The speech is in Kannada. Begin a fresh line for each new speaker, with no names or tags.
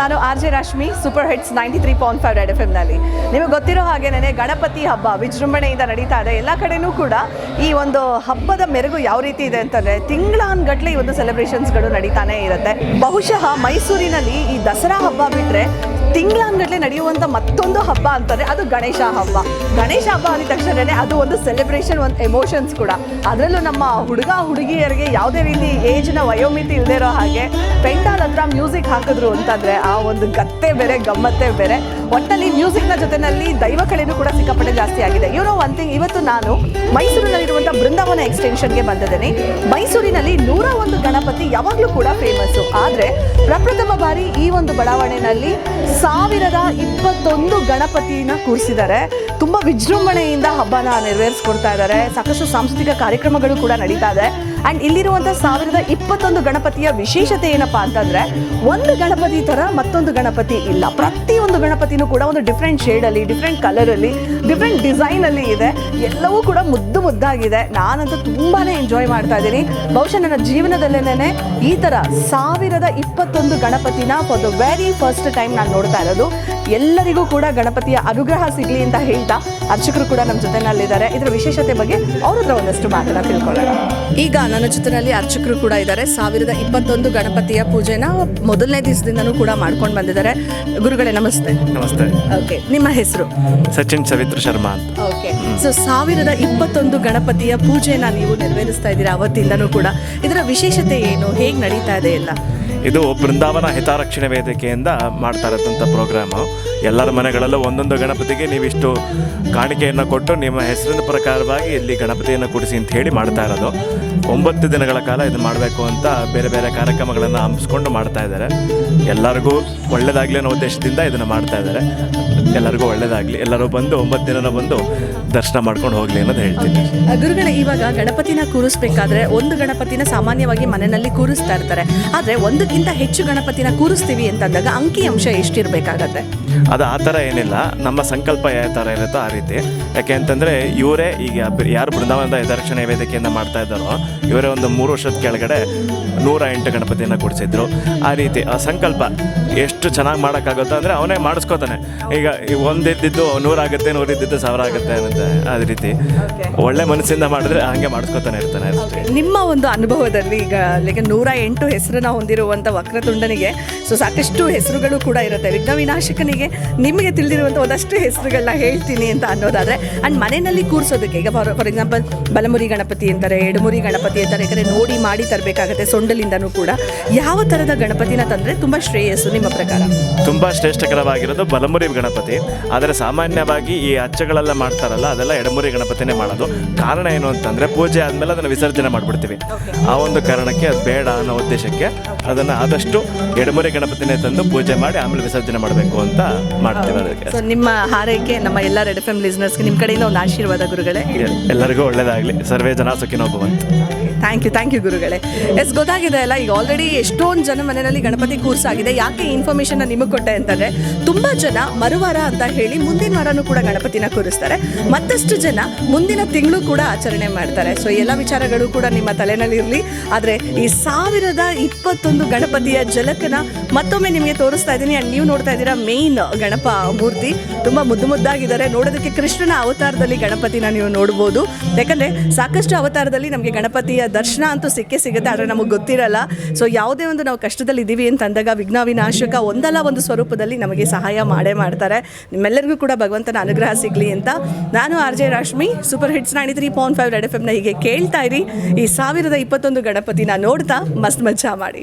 ನಾನು R J Rashmi super hits ninety three point five red F ಎಮ್ನಲ್ಲಿ ನಿಮಗೆ ಗೊತ್ತಿರೋ ಹಾಗೇನೆ ಗಣಪತಿ ಹಬ್ಬ ವಿಜೃಂಭಣೆಯಿಂದ ನಡೀತಾ ಇದೆ. ಎಲ್ಲ ಕಡೆನೂ ಕೂಡ ಈ ಒಂದು ಹಬ್ಬದ ಮೆರುಗು ಯಾವ ರೀತಿ ಇದೆ ಅಂತಂದರೆ, ತಿಂಗಳಾನ್ಗಟ್ಲೆ ಈ ಒಂದು ಸೆಲೆಬ್ರೇಷನ್ಸ್ಗಳು ನಡೀತಾನೆ ಇರುತ್ತೆ. ಬಹುಶಃ ಮೈಸೂರಿನಲ್ಲಿ ಈ ದಸರಾ ಹಬ್ಬ ಬಿಟ್ಟರೆ ತಿಂಗಳಾನ್ಗಟ್ಲೆ ನಡೆಯುವಂಥ ಮತ್ತೊಂದು ಹಬ್ಬ ಅಂತಂದರೆ ಅದು ಗಣೇಶ ಹಬ್ಬ. ಗಣೇಶ ಹಬ್ಬ ಅಂದ ತಕ್ಷಣನೇ ಅದು ಒಂದು ಸೆಲೆಬ್ರೇಷನ್ ಒಂದು ಎಮೋಷನ್ಸ್ ಕೂಡ. ಅದರಲ್ಲೂ ನಮ್ಮ ಹುಡುಗ, ಹುಡುಗಿಯರಿಗೆ ಯಾವುದೇ ರೀತಿ ಏಜ್ನ ವಯೋಮಿತಿ ಇಲ್ಲದೆ ಇರೋ ಹಾಗೆ ಪೆಂಡಾಲ್ ಹತ್ರ ಮ್ಯೂಸಿಕ್ ಹಾಕಿದ್ರು ಅಂತಂದರೆ ಆ ಒಂದು ಗತ್ತೆ ಬೇರೆ, ಗಮ್ಮತ್ತೆ ಬೇರೆ. ಒಟ್ಟಲ್ಲಿ ಮ್ಯೂಸಿಕ್ನ ಜೊತೆಯಲ್ಲಿ ದೈವ ಕಳೆನೂ ಕೂಡ ಸಿಕ್ಕಾಪಟ್ಟೆ ಜಾಸ್ತಿ ಆಗಿದೆ. ಯು ನೋ ಒನ್ ಥಿಂಗ್ ಇವತ್ತು ನಾನು ಮೈಸೂರಿನಲ್ಲಿರುವಂಥ ಬೃಂದಾವನ ಎಕ್ಸ್ಟೆನ್ಷನ್ಗೆ ಬಂದಿದ್ದೀನಿ. ಮೈಸೂರಿನಲ್ಲಿ ನೂರ ಒಂದು ಗಣಪತಿ ಯಾವಾಗಲೂ ಕೂಡ ಫೇಮಸ್ಸು ಆದರೆ ಪ್ರಪ್ರಥಮ ಬಾರಿ ಈ ಒಂದು ಬಡಾವಣೆಯಲ್ಲಿ ಸಾವಿರದ ಇಪ್ಪತ್ತೊಂದು ಗಣಪತಿನ ಕೂರಿಸಿದ್ದಾರೆ. ತುಂಬ ವಿಜೃಂಭಣೆಯಿಂದ ಹಬ್ಬನ ನೆರವೇರಿಸ್ಕೊಡ್ತಾ ಇದ್ದಾರೆ. ಸಾಕಷ್ಟು ಸಾಂಸ್ಕೃತಿಕ ಕಾರ್ಯಕ್ರಮಗಳು ಕೂಡ ನಡೀತಾ ಇದೆ. ಆ್ಯಂಡ್ ಇಲ್ಲಿರುವಂಥ ಸಾವಿರದ ಇಪ್ಪತ್ತೊಂದು ಗಣಪತಿಯ ವಿಶೇಷತೆ ಏನಪ್ಪಾ ಅಂತಂದರೆ, ಒಂದು ಗಣಪತಿ ಥರ ಮತ್ತೊಂದು ಗಣಪತಿ ಇಲ್ಲ. ಪ್ರತಿಯೊಂದು ಗಣಪತಿನೂ ಕೂಡ ಒಂದು ಡಿಫ್ರೆಂಟ್ ಶೇಡಲ್ಲಿ ಡಿಫ್ರೆಂಟ್ ಕಲರಲ್ಲಿ ಡಿಫ್ರೆಂಟ್ ಡಿಸೈನಲ್ಲಿ ಇದೆ. ಎಲ್ಲವೂ ಕೂಡ ಮುದ್ದು ಮುದ್ದಾಗಿದೆ. ನಾನಂತೂ ತುಂಬಾ ಎಂಜಾಯ್ ಮಾಡ್ತಾ ಇದ್ದೀನಿ. ಬಹುಶಃ ನನ್ನ ಜೀವನದಲ್ಲೇನೆ ಈ ಥರ ಸಾವಿರದ ಇಪ್ಪತ್ತೊಂದು ಗಣಪತಿನ for the very first time ನಾನು ನೋಡ್ತಾ ಇರೋದು. ಎಲ್ಲರಿಗೂ ಕೂಡ ಗಣಪತಿಯ ಅನುಗ್ರಹ ಸಿಗಲಿ ಅಂತ ಹೇಳ್ತಾ ಅರ್ಚಕರು ಕೂಡ ನಮ್ಮ ಜೊತೆನಲ್ಲಿದ್ದಾರೆ. ಇದರ ವಿಶೇಷತೆ ಬಗ್ಗೆ ಅವ್ರ ಹತ್ರ ಒಂದಷ್ಟು ಮಾತನ್ನ ತಿಳ್ಕೊಳ್ಳೋಣ. ಈಗ ನನ್ನ ಜೊತೆನಲ್ಲಿ ಅರ್ಚಕರು ಕೂಡ ಇದ್ದಾರೆ. ಸಾವಿರದ ಇಪ್ಪತ್ತೊಂದು ಗಣಪತಿಯ ಪೂಜೆನ ಮೊದಲನೇ ದಿವಸದಿಂದನೂ ಕೂಡ ಮಾಡ್ಕೊಂಡು ಬಂದಿದ್ದಾರೆ. ಗುರುಗಳೇ ನಮಸ್ತೆ.
ನಮಸ್ತೆ.
ಓಕೆ ನಿಮ್ಮ ಹೆಸರು?
ಸಚಿನ್ ಸವಿತ್ರ ಶರ್ಮಾ ಅಂತ.
ಓಕೆ ಸೊ ಸಾವಿರದ ಇಪ್ಪತ್ತೊಂದು ಗಣಪತಿಯ ಪೂಜೆನ ನೀವು ನೆರವೇರಿಸ್ತಾ ಇದ್ದೀರಾ ಅವತ್ತಿಂದನೂ ಕೂಡ. ಇದರ ವಿಶೇಷತೆ ಏನು? ಹೇಗೆ ನಡೀತಾ ಇದೆ ಎಲ್ಲ?
ಇದು ಬೃಂದಾವನ ಹಿತಾರಕ್ಷಣೆ ವೇದಿಕೆಯಿಂದ ಮಾಡ್ತಾ ಇರೋದಂಥ ಪ್ರೋಗ್ರಾಮು ಎಲ್ಲರ ಮನೆಗಳಲ್ಲೂ ಒಂದೊಂದು ಗಣಪತಿಗೆ ನೀವಿಷ್ಟು ಕಾಣಿಕೆಯನ್ನು ಕೊಟ್ಟು ನಿಮ್ಮ ಹೆಸರಿನ ಪ್ರಕಾರವಾಗಿ ಇಲ್ಲಿ ಗಣಪತಿಯನ್ನು ಕೂಡಿಸಿ ಅಂತ ಹೇಳಿ ಮಾಡ್ತಾ ಇರೋದು. ಒಂಬತ್ತು ದಿನಗಳ ಕಾಲ ಇದು ಮಾಡಬೇಕು ಅಂತ ಬೇರೆ ಬೇರೆ ಕಾರ್ಯಕ್ರಮಗಳನ್ನು ಹಮ್ಮಿಸ್ಕೊಂಡು ಮಾಡ್ತಾ ಇದ್ದಾರೆ. ಎಲ್ಲರಿಗೂ ಒಳ್ಳೇದಾಗಲಿ ಅನ್ನೋ ಉದ್ದೇಶದಿಂದ ಇದನ್ನು ಮಾಡ್ತಾ ಇದ್ದಾರೆ. ಎಲ್ಲರಿಗೂ ಒಳ್ಳೇದಾಗಲಿ. ಎಲ್ಲರೂ ಬಂದು ಒಂಬತ್ತು ದಿನನ ಬಂದು ದರ್ಶನ ಮಾಡ್ಕೊಂಡು ಹೋಗಲಿ ಅನ್ನೋದು ಹೇಳ್ತೀನಿ.
ಗುರುಗಳೇ, ಇವಾಗ ಗಣಪತಿನ ಕೂರಿಸ್ಬೇಕಾದ್ರೆ ಒಂದು ಗಣಪತಿನ ಸಾಮಾನ್ಯವಾಗಿ ಮನೆಯಲ್ಲಿ ಕೂರಿಸ್ತಾ ಇರ್ತಾರೆ. ಆದರೆ ಒಂದಕ್ಕಿಂತ ಹೆಚ್ಚು ಗಣಪತಿನ ಕೂರಿಸ್ತೀವಿ ಅಂತಂದಾಗ ಅಂಕಿ ಅಂಶ ಎಷ್ಟಿರಬೇಕಾಗತ್ತೆ?
ಅದು ಆ ಥರ ಏನಿಲ್ಲ. ನಮ್ಮ ಸಂಕಲ್ಪ ಯಾವ ಥರ ಇರುತ್ತೋ ಆ ರೀತಿ. ಯಾಕೆ ಅಂತಂದರೆ ಇವರೇ ಈಗ ಬ- ಯಾರು ಬೃಂದಾವನದ ಯದರ್ಶನ ವೇದಿಕೆಯಿಂದ ಮಾಡ್ತಾ ಇದ್ದಾರೋ ಇವರೇ ಒಂದು ಮೂರು ವರ್ಷದ ಕೆಳಗಡೆ ನೂರ ಎಂಟು ಗಣಪತಿಯನ್ನು ಕೊಡಿಸಿದ್ರು ಆ ರೀತಿ ಆ ಸಂಕಲ್ಪ ಎಷ್ಟು ಚೆನ್ನಾಗಿ ಮಾಡೋಕ್ಕಾಗುತ್ತೋ ಅಂದರೆ ಅವನೇ ಮಾಡಿಸ್ಕೋತಾನೆ. ಈಗ ಒಂದಿದ್ದಿದ್ದು ಒಂದಿದ್ದು ನೂರಾಗುತ್ತೆ ನೂರಿದ್ದಿದ್ದು ಸಾವಿರ ಆಗುತ್ತೆ ಅನ್ನತ್ತೆ ಅದೇ ರೀತಿ. ಒಳ್ಳೆ ಮನಸ್ಸಿಂದ ಮಾಡಿದ್ರೆ ಹಾಗೆ ಮಾಡಿಸ್ಕೋತಾನೆ ಇರ್ತಾನೆ ಅಷ್ಟೇ.
ನಿಮ್ಮ ಒಂದು ಅನುಭವದಲ್ಲಿ ಈಗ ಲೈಕ್ ನೂರ ಎಂಟು ಹೆಸರನ್ನ ಹೊಂದಿರುವಂಥ ವಕ್ರತುಂಡನಿಗೆ. ಸೊ ಸಾಕಷ್ಟು ಹೆಸರುಗಳು ಕೂಡ ಇರುತ್ತೆ. ವಿಘ್ನ ವಿನಾಶಕನಿಗೆ ನಿಮಗೆ ತಿಳಿದಿರುವಂಥ ಒಂದಷ್ಟು ಹೆಸರುಗಳನ್ನ ಹೇಳ್ತೀನಿ ಅಂತ ಅನ್ನೋದಾದರೆ ಆ್ಯಂಡ್ ಮನೆಯಲ್ಲಿ ಕೂರಿಸೋದಕ್ಕೆ ಈಗ ಫಾರ್ ಫಾರ್ ಎಕ್ಸಾಂಪಲ್ ಬಲಮುರಿ ಗಣಪತಿ ಅಂತಾರೆ ಎಡಮುರಿ ಗಣಪತಿ ಅಂತಾರೆ ಯಾಕಂದರೆ ನೋಡಿ ಮಾಡಿ ತರಬೇಕಾಗತ್ತೆ ಸೊಂಡಲಿಂದನೂ ಕೂಡ. ಯಾವ ಥರದ ಗಣಪತಿನ ತಂದರೆ ತುಂಬ ಶ್ರೇಯಸ್ಸು ನಿಮ್ಮ ಪ್ರಕಾರ?
ತುಂಬ ಶ್ರೇಷ್ಠಕರವಾಗಿರೋದು ಬಲಮುರಿ ಗಣಪತಿ. ಆದರೆ ಸಾಮಾನ್ಯವಾಗಿ ಈ ಅಚ್ಚಗಳೆಲ್ಲ ಮಾಡ್ತಾರಲ್ಲ ಅದೆಲ್ಲ ಎಡಮುರಿ ಗಣಪತಿನೇ ಮಾಡೋದು. ಕಾರಣ ಏನು ಅಂತಂದರೆ ಪೂಜೆ ಆದಮೇಲೆ ಅದನ್ನು ವಿಸರ್ಜನೆ ಮಾಡಿಬಿಡ್ತೀವಿ. ಆ ಒಂದು ಕಾರಣಕ್ಕೆ ಅದು ಬೇಡ ಅನ್ನೋ ಉದ್ದೇಶಕ್ಕೆ ಅದನ್ನು ಆದಷ್ಟು ಎಡಮರೆ ಗಣಪತಿನೇ ತಂದು ಪೂಜೆ ಮಾಡಿ ಆಮೇಲೆ ವಿಸರ್ಜನೆ ಮಾಡಬೇಕು ಅಂತ ಮಾಡ್ತೀವಿ ಅದಕ್ಕೆ.
ಸೊ ನಿಮ್ಮ ಹಾರೈಕೆ ನಮ್ಮ ಎಲ್ಲ ರೆಡ್ ಎಫ್ ಎಂ ಲಿಸ್ನರ್ಸ್ಗೆ ನಿಮ್ಮ ಕಡೆಯಿಂದ ಒಂದು ಆಶೀರ್ವಾದ ಗುರುಗಳೇ.
ಎಲ್ಲರಿಗೂ ಒಳ್ಳೆಯದಾಗಲಿ ಸರ್ವೇ ಜನ ಸುಖಿನೋ ಭವಂತು.
ಥ್ಯಾಂಕ್ ಯು ಥ್ಯಾಂಕ್ ಯು ಗುರುಗಳೇ. ಎಸ್ ಗೊತ್ತಾಗಿದೆ ಅಲ್ಲ ಈಗ ಆಲ್ರೆಡಿ ಎಷ್ಟೊಂದು ಜನ ಮನೆಯಲ್ಲಿ ಗಣಪತಿ ಕೂರ್ಸಾಗಿದೆ. ಯಾಕೆ ಇನ್ಫಾರ್ಮೇಷನ್ ನಿಮಗೆ ಕೊಟ್ಟೆ ಅಂತಂದ್ರೆ ತುಂಬಾ ಜನ ಮರುವಾರ ಅಂತ ಹೇಳಿ ಮುಂದಿನ ವಾರನೂ ಕೂಡ ಗಣಪತಿನ ಕೂರಿಸ್ತಾರೆ. ಮತ್ತಷ್ಟು ಜನ ಮುಂದಿನ ತಿಂಗಳು ಕೂಡ ಆಚರಣೆ ಮಾಡ್ತಾರೆ. ಸೊ ಎಲ್ಲ ವಿಚಾರಗಳು ಕೂಡ ನಿಮ್ಮ ತಲೆನಲ್ಲಿ ಇರಲಿ ಆದರೆ ಈ ಸಾವಿರದ ಇಪ್ಪತ್ತೊಂದು ಗಣಪತಿಯ ಜಲಕನ ಮತ್ತೊಮ್ಮೆ ನಿಮಗೆ ತೋರಿಸ್ತಾ ಇದ್ದೀನಿ. ಆ್ಯಂಡ್ ನೀವು ನೋಡ್ತಾ ಇದ್ದೀರಾ ಮೇನ್ ಗಣಪ ಮೂರ್ತಿ. ತುಂಬಾ ಮುದ್ದು ಮುದ್ದಾಗಿದ್ದಾರೆ. ನೋಡೋದಕ್ಕೆ ಕೃಷ್ಣನ ಅವತಾರದಲ್ಲಿ ಗಣಪತಿನ ನೀವು ನೋಡ್ಬೋದು. ಯಾಕಂದ್ರೆ ಸಾಕಷ್ಟು ಅವತಾರದಲ್ಲಿ ನಮಗೆ ಗಣಪತಿಯ ದರ್ಶನ ಅಂತೂ ಸಿಕ್ಕೇ ಸಿಗುತ್ತೆ. ಆದರೆ ನಮಗೆ ಗೊತ್ತಿರಲ್ಲ. ಸೊ ಯಾವುದೇ ಒಂದು ನಾವು ಕಷ್ಟದಲ್ಲಿ ಇದ್ದೀವಿ ಅಂತ ಅಂದಾಗ ವಿಘ್ನ ವಿನಾಶಕ ಒಂದಲ್ಲ ಒಂದು ಸ್ವರೂಪದಲ್ಲಿ ನಮಗೆ ಸಹಾಯ ಮಾಡೇ ಮಾಡ್ತಾರೆ. ನಿಮ್ಮೆಲ್ಲರಿಗೂ ಕೂಡ ಭಗವಂತನ ಅನುಗ್ರಹ ಸಿಗಲಿ ಅಂತ. ನಾನು R J Rashmi super hits ನಾಡಿದ್ರಿ three point five red F ಎಮ್ನ ಹೀಗೆ ಕೇಳ್ತಾ ಇರಿ. ಈ ಸಾವಿರದ ಇಪ್ಪತ್ತೊಂದು ಗಣಪತಿನ ನೋಡ್ತಾ ಮಸ್ತ್ ಮಜಾ ಮಾಡಿ.